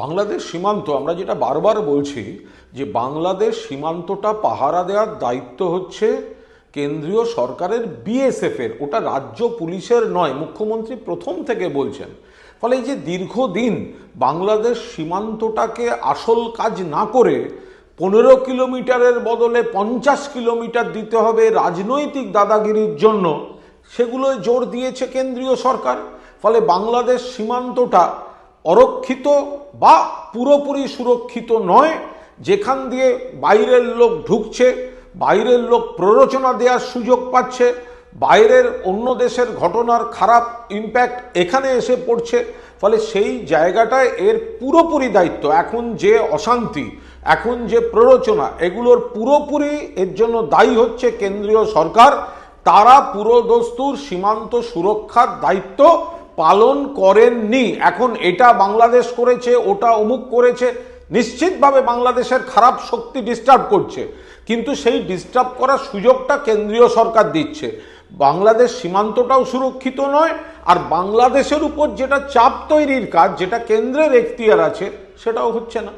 বাংলাদেশ সীমান্ত, আমরা যেটা বারবার বলছি যে বাংলাদেশ সীমান্তটা পাহারা দেওয়ার দায়িত্ব হচ্ছে কেন্দ্রীয় সরকারের বিএসএফ এর ওটা রাজ্য পুলিশের নয়, মুখ্যমন্ত্রী প্রথম থেকে বলছেন। ফলে এই যে দীর্ঘদিন বাংলাদেশ সীমান্তটাকে আসল কাজ না করে পনেরো কিলোমিটারের বদলে পঞ্চাশ কিলোমিটার দিতে হবে রাজনৈতিক দাদাগিরির জন্য, সেগুলোয় জোর দিয়েছে কেন্দ্রীয় সরকার। ফলে বাংলাদেশ সীমান্তটা অরক্ষিত বা পুরোপুরি সুরক্ষিত নয়। যেখান দিয়ে বাইরের লোক ঢুকছে, বাইরের লোক প্ররোচনা দেওয়ার সুযোগ পাচ্ছে, বাইরের অন্য দেশের ঘটনার খারাপ ইম্প্যাক্ট এখানে এসে পড়ছে। ফলে সেই জায়গাটায় এর পুরোপুরি দায়িত্ব। এখন যে অশান্তি, এখন যে প্ররোচনা, এগুলোর পুরোপুরি এর জন্য দায়ী হচ্ছে কেন্দ্রীয় সরকার। তারা পুরোদস্তুর সীমান্ত সুরক্ষার দায়িত্ব পালন করেননি। এখন এটা বাংলাদেশ করেছে, ওটা অমুক করেছে, নিশ্চিতভাবে বাংলাদেশের খারাপ শক্তি ডিস্টার্ব করছে। কিন্তু সেই ডিস্টার্ব করার সুযোগটা কেন্দ্রীয় সরকার দিচ্ছে। বাংলাদেশ সীমান্তটাও সুরক্ষিত নয়, আর বাংলাদেশের উপর যেটা চাপ তৈরির কাজ, যেটা কেন্দ্রের এখতিয়ার আছে, সেটাও হচ্ছে না।